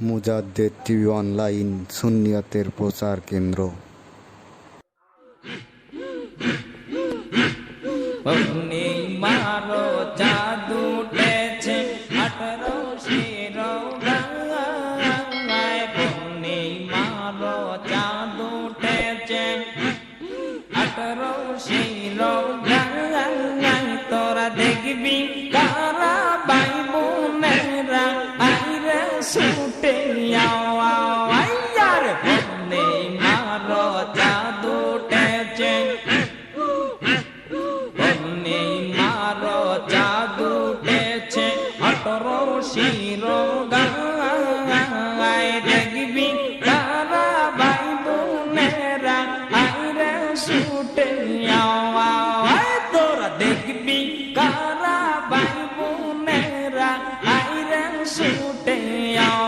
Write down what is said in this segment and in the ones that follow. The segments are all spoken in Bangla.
মুজাদ্দের টিভি অনলাইন সুন্নিয়তের প্রচার কেন্দ্র। হ্যাঁ, چھوٹے آؤ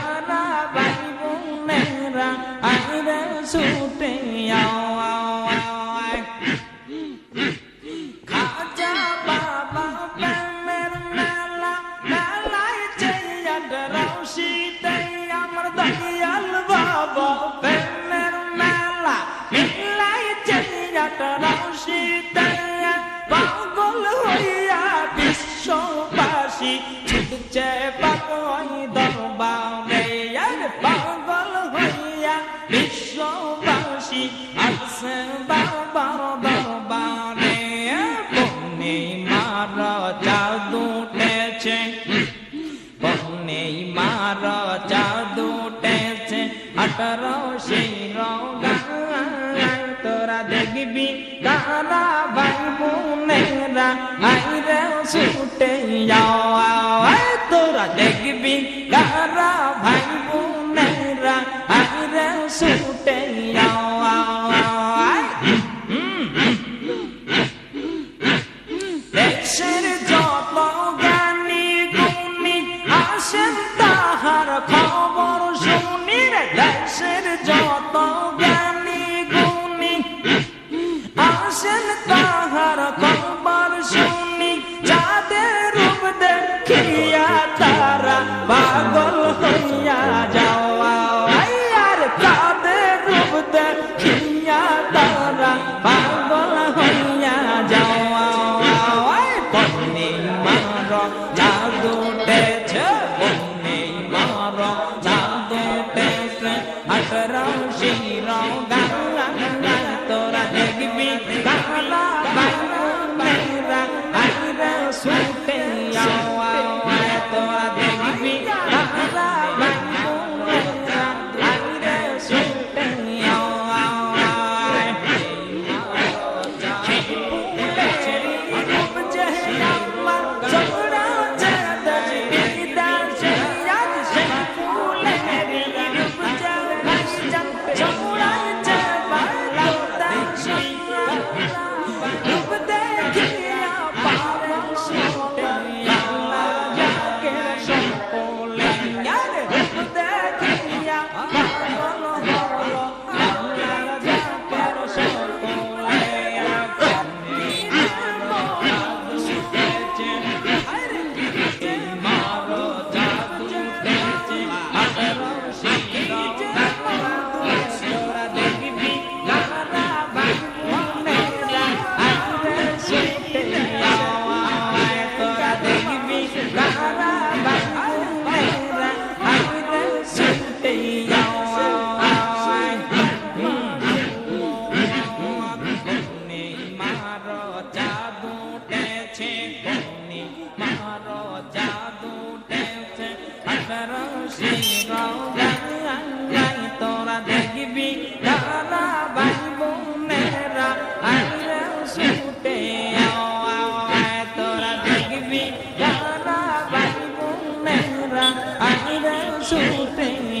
বিশ্ববাসী আছে বারবার বারবার আইরে ছুটে যাও। তোরা দেখবি, গারা ভাই বোনেরা আইরে ছুটে যাও। দেশের যত গানি গুনি আসেন, তাহার খবর শুনে। so bad.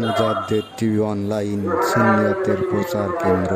Mujaddid TV online সুনিয়তের প্রচার কেন্দ্র।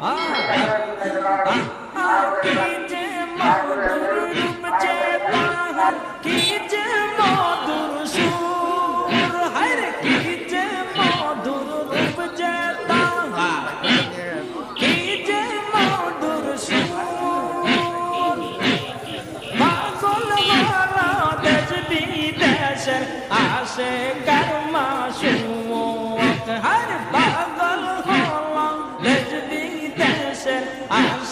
啊。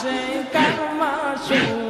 shake out my shoes.